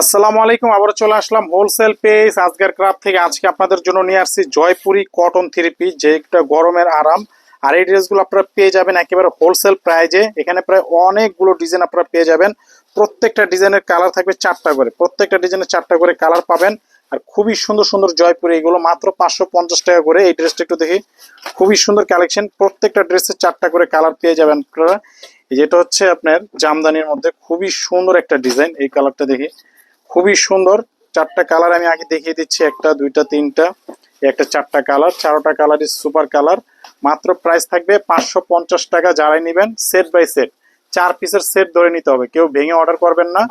আসসালামু আলাইকুম আবার চলে আসলাম হোলসেল পেজ আজকের ক্রাফ থেকে আজকে আপনাদের জন্য নিয়ে আসছি জয়পুরি কটন থ্রিপি একটা গরমের আরাম। আর এই ড্রেসগুলো আপনারা পেয়ে যাবেন একেবারে হোলসেল প্রাইজে এখানে প্রায় অনেকগুলো ডিজাইন আপনারা পেয়ে যাবেন। প্রত্যেকটা ডিজাইনের কালার থাকবে চারটা করে। প্রত্যেকটা ডিজাইনের চারটা করে কালার পাবেন। আর খুবই সুন্দর সুন্দর জয়পুরি, এগুলো মাত্র পাঁচশো পঞ্চাশ টাকা করে। এই ড্রেসটা একটু দেখি। খুবই সুন্দর কালেকশন প্রত্যেকটা ড্রেসের চারটা করে কালার পেয়ে যাবেন আপনারা। যেটা হচ্ছে আপনার জামদানির মধ্যে খুবই সুন্দর একটা ডিজাইন এই কালারটা দেখি। খুবই সুন্দর। চারটা কালার আমি আগে দেখিয়ে দিচ্ছি, একটা, দুইটা, তিনটা। একটা চারটা কালার চারোটা কালারই সুপার কালার মাত্র প্রাইস থাকবে পাঁচশো পঞ্চাশ টাকা, যারাই নেবেন সেট বাই সেট চার পিসের সেট ধরে নিতে হবে, কেউ ভেঙে অর্ডার করবেন না।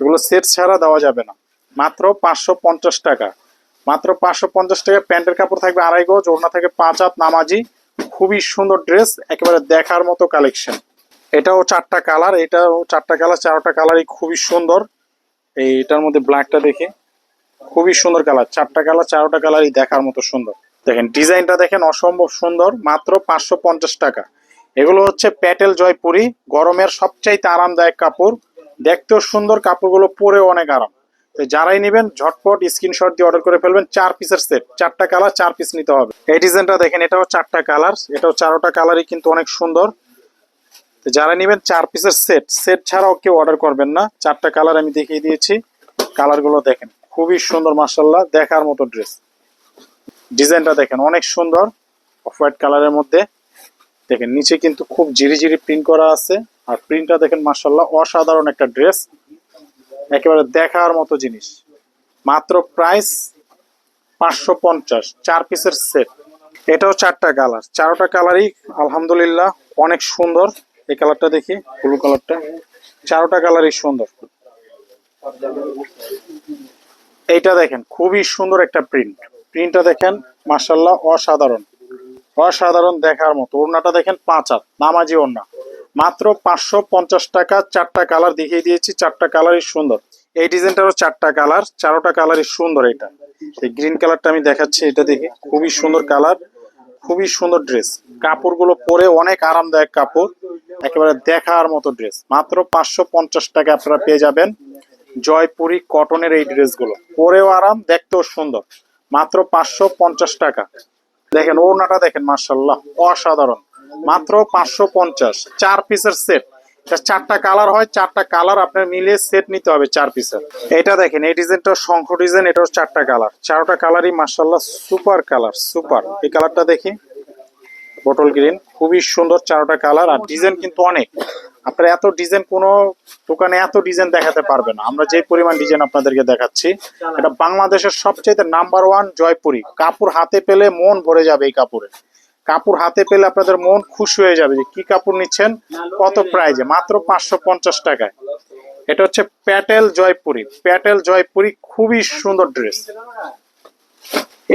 এগুলো সেট ছাড়া দেওয়া যাবে না। মাত্র পাঁচশো পঞ্চাশ টাকা। মাত্র পাঁচশো পঞ্চাশ টাকা, প্যান্টের কাপড় থাকবে আড়াই গজ, ওড়না থাকে পাঁচ হাত নামাজি। খুবই সুন্দর ড্রেস একেবারে দেখার মতো কালেকশন এটাও চারটা কালার এটাও চারটা কালার চারোটা কালারই খুবই সুন্দর। এই এটার মধ্যে ব্ল্যাকটা দেখে খুবই সুন্দর কালার চারটা কালার চারোটা কালারই দেখার মতো সুন্দর। দেখেন, ডিজাইনটা দেখেন অসম্ভব সুন্দর, মাত্র পাঁচশো পঞ্চাশ টাকা। এগুলো হচ্ছে প্যাটেল জয়পুরি, গরমের সবচাইতে আরামদায়ক কাপড়। দেখতেও সুন্দর, কাপড়গুলো পরেও অনেক আরাম। তো যারাই নেবেন, ঝটপট স্ক্রিনশট দিয়ে অর্ডার করে ফেলবেন, চার পিসের সেট চারটা কালার চার পিস নিতে হবে। এই ডিজাইনটা দেখেন, এটাও চারটা কালার এটাও চারোটা কালারই কিন্তু অনেক সুন্দর। তো যারা নেবেন চার পিসের সেট সেট ছাড়াও কেউ অর্ডার করবেন না। চারটা কালার আমি দেখিয়ে দিয়েছি। কালারগুলো দেখেন, খুবই সুন্দর মার্শাল্লাহ দেখার মতো ড্রেস ডিজাইনটা দেখেন, অনেক সুন্দর অফ হোয়াইট কালারের মধ্যে। দেখেন, নিচে কিন্তু খুব জিরি জিরি প্রিন্ট করা আছে। আর প্রিন্টটা দেখেন মার্শাল্লাহ অসাধারণ একটা ড্রেস একেবারে দেখার মতো জিনিস। মাত্র প্রাইস পাঁচশো পঞ্চাশ, চার পিসের সেট। এটাও চারটা কালার চারোটা কালারই আলহামদুলিল্লাহ অনেক সুন্দর। এই কালারটা দেখি, ব্লু কালারটা। চারোটা কালারই সুন্দর। এইটা দেখেন, খুবই সুন্দর একটা প্রিন্ট। প্রিন্টটা দেখেন মার্শাল্লাহ অসাধারণ। অসাধারণ দেখার মতো। ওড়নাটা দেখেন, পাঁচ হাত, নামাজি ওড়না। মাত্র পাঁচশো পঞ্চাশ টাকা, চারটা কালার দেখিয়ে দিয়েছি, চারটা কালারই সুন্দর। এই ডিজাইনটারও চারটা কালার, চারোটা কালারই সুন্দর এটা। এই গ্রিন কালারটা আমি দেখাচ্ছি, এটা দেখে, খুবই সুন্দর কালার, খুবই সুন্দর ড্রেস। কাপড়গুলো পরে অনেক আরামদায়ক কাপড়। একেবারে দেখার মতো ড্রেস মাত্র পাঁচশো পঞ্চাশ টাকা আপনারা পেয়ে যাবেন জয়পুরি কটনের এই ড্রেসগুলো পরেও আরাম, দেখতেও সুন্দর। মাত্র পাঁচশো পঞ্চাশ টাকা। দেখেন, ওড়নাটা দেখেন মার্শাল্লাহ অসাধারণ। মাত্র পাঁচশো পঞ্চাশ। চার পিসের সেট চারটা কালার হয়, চারটা কালার আপনার মিলিয়ে সেট নিতে হবে চার পিসের এটা দেখেন, এই ডিজাইনটা শঙ্খ ডিজাইন, এটাও চারটা কালার চারটা কালারই মার্শাল্লাহ সুপার কালার সুপার এই কালারটা দেখি। বটল গ্রিন খুবই সুন্দর চারোটা কালার আর ডিজাইন কিন্তু অনেক। আপনারা এত ডিজাইন কোনো দোকানে এত ডিজাইন দেখাতে পারবে না। আমরা যে পরিমাণ ডিজাইন আপনাদেরকে দেখাচ্ছি এটা বাংলাদেশের সবচেয়ে নাম্বার ওয়ান জয়পুরি। কাপড় হাতে পেলে মন ভরে যাবে এই কাপড়ে। কাপড় হাতে পেলে আপনাদের মন খুশি হয়ে যাবে যে কি কাপড় নিচ্ছেন কত প্রাইজে? মাত্র পাঁচশো পঞ্চাশ টাকায়। এটা হচ্ছে প্যাটেল জয়পুরি। প্যাটেল জয়পুরি খুবই সুন্দর ড্রেস।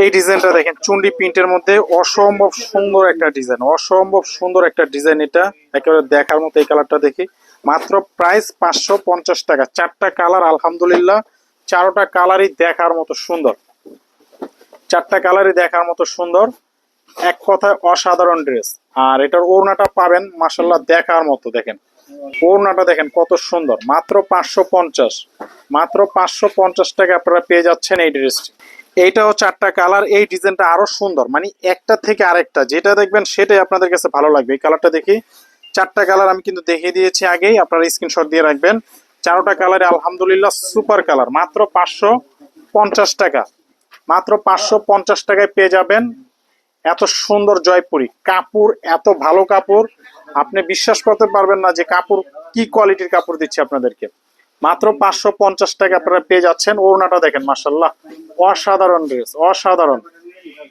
এই ডিজাইনটা দেখেন, চুন্ডি প্রিন্টের মধ্যে অসম্ভব সুন্দর একটা ডিজাইন, অসম্ভব সুন্দর একটা ডিজাইন এটা। একেবারে দেখার মতো এই কালারটা দেখি। মাত্র প্রাইস পাঁচশো পঞ্চাশ টাকা, চারটা কালার আলহামদুলিল্লাহ, চারোটা কালারই দেখার মতো সুন্দর। চারটা কালারই দেখার মতো সুন্দর, এক কথায় অসাধারণ ড্রেস। আর এটার ওড়নাটা পাবেন মাসাল্লাহ দেখার মতো দেখেন। ওড়নাটা দেখেন কত সুন্দর, মাত্র পাঁচশো পঞ্চাশ। মাত্র পাঁচশো পঞ্চাশ টাকা আপনারা পেয়ে যাচ্ছেন এই ড্রেসটি। এইটাও চারটা কালার এই ডিজাইনটা আরও সুন্দর। মানে একটা থেকে আরেকটা, যেটা দেখবেন সেটাই আপনাদের কাছে ভালো লাগবে। এই কালারটা দেখি, চারটা কালার আমি কিন্তু দেখিয়ে দিয়েছি আগেই, আপনারা স্ক্রিনশট দিয়ে রাখবেন। চারোটা কালারে আলহামদুলিল্লাহ সুপার কালার মাত্র পাঁচশো পঞ্চাশ টাকা। মাত্র পাঁচশো পঞ্চাশ টাকায় পেয়ে যাবেন। এত সুন্দর জয়পুরি। কাপড়, এত ভালো কাপড়। আপনি বিশ্বাস করতে পারবেন না যে কাপড় কি কোয়ালিটির কাপড় দিচ্ছে আপনাদেরকে। মাত্র পাঁচশো পঞ্চাশ টাকা আপনারা পেয়ে যাচ্ছেন। ওড়নাটা দেখেন মার্শাল্লাহ অসাধারণ ড্রেস অসাধারণ।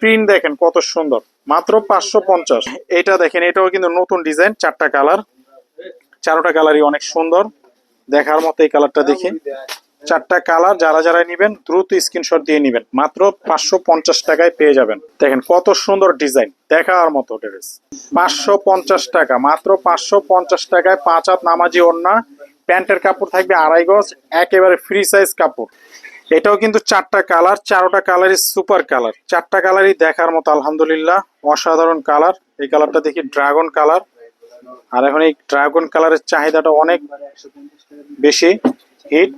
প্রিন্ট দেখেন কত সুন্দর। মাত্র পাঁচশো পঞ্চাশ। এটা দেখেন, এটাও কিন্তু নতুন ডিজাইন চারটা কালার চারোটা কালারই অনেক সুন্দর। দেখার মতো এই কালারটা দেখি। চারটা কালার যারা যারা নিবেন, দ্রুত স্ক্রিনশট দিয়ে নিবেন। মাত্র পাঁচশো পঞ্চাশ টাকায় পেয়ে যাবেন। দেখেন কত সুন্দর ডিজাইন দেখার মতো ড্রেস পাঁচশো পঞ্চাশ টাকা, মাত্র পাঁচশো পঞ্চাশ টাকায় পাঁচ হাত নামাজি ওড়না। প্যান্টের কাপড় থাকবে আড়াই গজ, একেবারে ফ্রি সাইজ কাপড়। এটাও কিন্তু চারটা কালার, চারোটা কালারই সুপার কালার। চারটা কালারই দেখার মতো, আলহামদুলিল্লাহ, অসাধারণ কালার। এই কালারটা দেখি ড্রাগন কালার। আর এখন এই ড্রাগন কালারের চাহিদাটা অনেক বেশি। হিট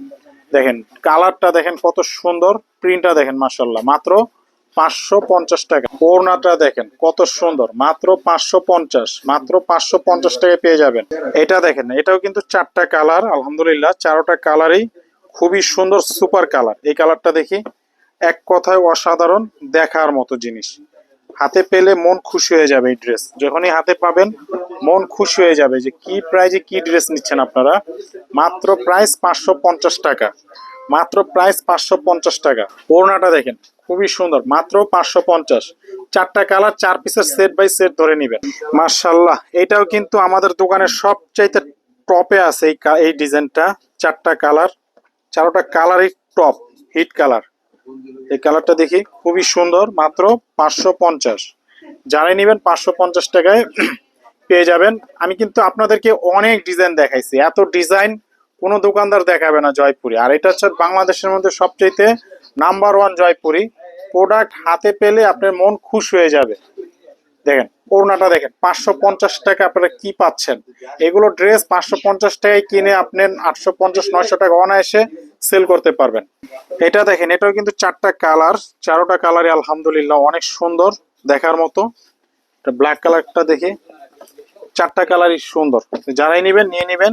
দেখেন, কালারটা দেখেন কত সুন্দর প্রিন্টটা দেখেন মাসাল্লাহ মাত্র পাঁচশো পঞ্চাশ টাকা। ওড়নাটা দেখেন, কত সুন্দর। মাত্র পাঁচশো পঞ্চাশ, মাত্র পাঁচশো পঞ্চাশ টাকা পেয়ে যাবেন। এটা দেখেন, এটাও কিন্তু চারটা কালার, আলহামদুলিল্লাহ, চারোটা কালারই খুবই সুন্দর সুপার কালার। এই কালারটা দেখি, এক কথায় অসাধারণ দেখার মতো জিনিস। হাতে পেলে মন খুশি হয়ে যাবে এই ড্রেস যখনই হাতে পাবেন, মন খুশি হয়ে যাবে যে কি প্রাইজে কি ড্রেস নিচ্ছেন আপনারা। মাত্র প্রাইস পাঁচশো পঞ্চাশ টাকা। মাত্র প্রাইস পাঁচশো পঞ্চাশ টাকা। ওড়নাটা দেখেন, খুবই সুন্দর, মাত্র পাঁচশো পঞ্চাশ। চারটা কালার চার পিসের সেট বাই সেট ধরে নিবেন। মার্শাল্লাহ এটাও কিন্তু আমাদের দোকানের সবচাইতে টপে আছে এই ডিজাইনটা চারটা কালার চারোটা কালারই টপ হিট কালার এই কালারটা দেখি, খুবই সুন্দর, মাত্র পাঁচশো পঞ্চাশ। যারাই নেবেন পাঁচশো পঞ্চাশ টাকায় পেয়ে যাবেন। আমি কিন্তু আপনাদেরকে অনেক ডিজাইন দেখাইছি। এত ডিজাইন কোনো দোকানদার দেখাবে না জয়পুরি। আর এটা হচ্ছে বাংলাদেশের মধ্যে সবচাইতে নাম্বার ওয়ান জয়পুরি। প্রোডাক্ট হাতে পেলে আপনার মন খুশ হয়ে যাবে। দেখেন, ওড়নাটা দেখেন, পাঁচশো পঞ্চাশ টাকা আপনারা কি পাচ্ছেন? এগুলো ড্রেস পাঁচশো পঞ্চাশ টাকায় কিনে আপনি আটশো পঞ্চাশ, নয়শো টাকা অনায়াসে সেল করতে পারবেন। এটা দেখেন, এটাও কিন্তু চারটা কালার চারোটা কালারই আলহামদুলিল্লাহ অনেক সুন্দর দেখার মতো। ব্ল্যাক কালারটা দেখি, চারটা কালারই সুন্দর। যারাই নেবেন, নিয়ে নেবেন।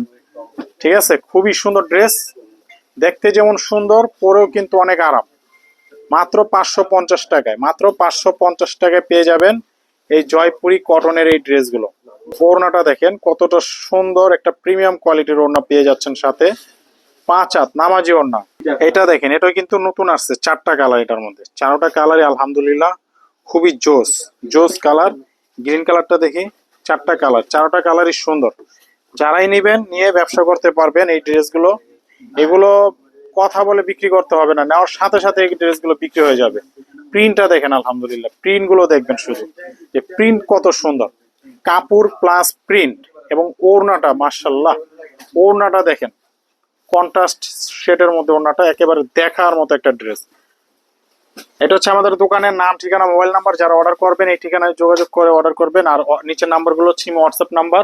ঠিক আছে? খুবই সুন্দর ড্রেস দেখতে যেমন সুন্দর, পরেও কিন্তু অনেক আরাম। মাত্র পাঁচশো পঞ্চাশ টাকায়, মাত্র পাঁচশো পঞ্চাশ টাকায় পেয়ে যাবেন এই জয়পুরি কটনের এই ড্রেসগুলো ওড়নাটা দেখেন, কতটা সুন্দর একটা প্রিমিয়াম কোয়ালিটির ওড়না পেয়ে যাচ্ছেন সাথে। পাঁচ হাত, নামাজি ওড়না। এটা দেখেন, এটা কিন্তু নতুন আসছে, চারটা কালার এটার মধ্যে। চারোটা কালারই আলহামদুলিল্লাহ খুবই জোস জোস কালার গ্রিন কালারটা দেখি, চারটা কালার চারোটা কালারই সুন্দর। যারাই নেবেন, নিয়ে ব্যবসা করতে পারবেন এই ড্রেসগুলো। এগুলো কথা বলে বিক্রি করতে হবে না, নেওয়ার সাথে সাথে এই ড্রেসগুলো বিক্রি হয়ে যাবে। প্রিন্টটা দেখেন, আলহামদুলিল্লাহ। প্রিন্টগুলো দেখবেন শুধু। যে প্রিন্ট কত সুন্দর। কাপড় প্লাস প্রিন্ট এবং ওড়নাটা মার্শাল্লাহ ওড়নাটা দেখেন কন্ট্রাস্ট শেডের মধ্যে ওড়নাটা একেবারে দেখার মতো একটা ড্রেস এটা হচ্ছে আমাদের দোকানের নাম, ঠিকানা মোবাইল নাম্বার যারা অর্ডার করবেন, এই ঠিকানায় যোগাযোগ করে অর্ডার করবেন। আর নিচের নাম্বারগুলো হচ্ছে হোয়াটসঅ্যাপ নাম্বার